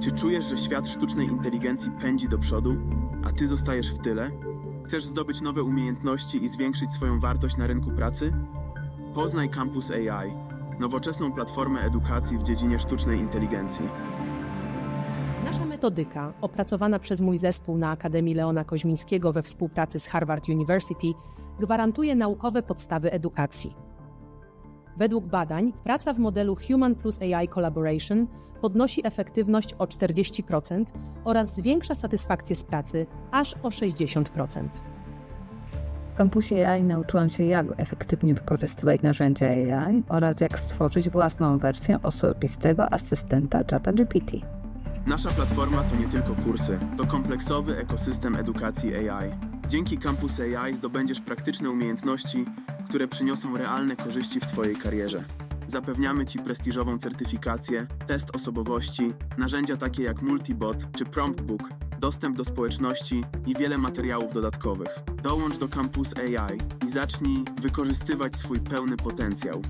Czy czujesz, że świat sztucznej inteligencji pędzi do przodu, a ty zostajesz w tyle? Chcesz zdobyć nowe umiejętności i zwiększyć swoją wartość na rynku pracy? Poznaj Campus AI, nowoczesną platformę edukacji w dziedzinie sztucznej inteligencji. Nasza metodyka, opracowana przez mój zespół na Akademii Leona Koźmińskiego we współpracy z Harvard University, gwarantuje naukowe podstawy edukacji. Według badań, praca w modelu Human plus AI Collaboration podnosi efektywność o 40% oraz zwiększa satysfakcję z pracy aż o 60%. W kampusie AI nauczyłam się, jak efektywnie wykorzystywać narzędzia AI oraz jak stworzyć własną wersję osobistego asystenta ChatGPT. Nasza platforma to nie tylko kursy, to kompleksowy ekosystem edukacji AI. Dzięki Campus AI zdobędziesz praktyczne umiejętności, które przyniosą realne korzyści w Twojej karierze. Zapewniamy Ci prestiżową certyfikację, test osobowości, narzędzia takie jak Multibot czy PromptBook, dostęp do społeczności i wiele materiałów dodatkowych. Dołącz do Campus AI i zacznij wykorzystywać swój pełny potencjał.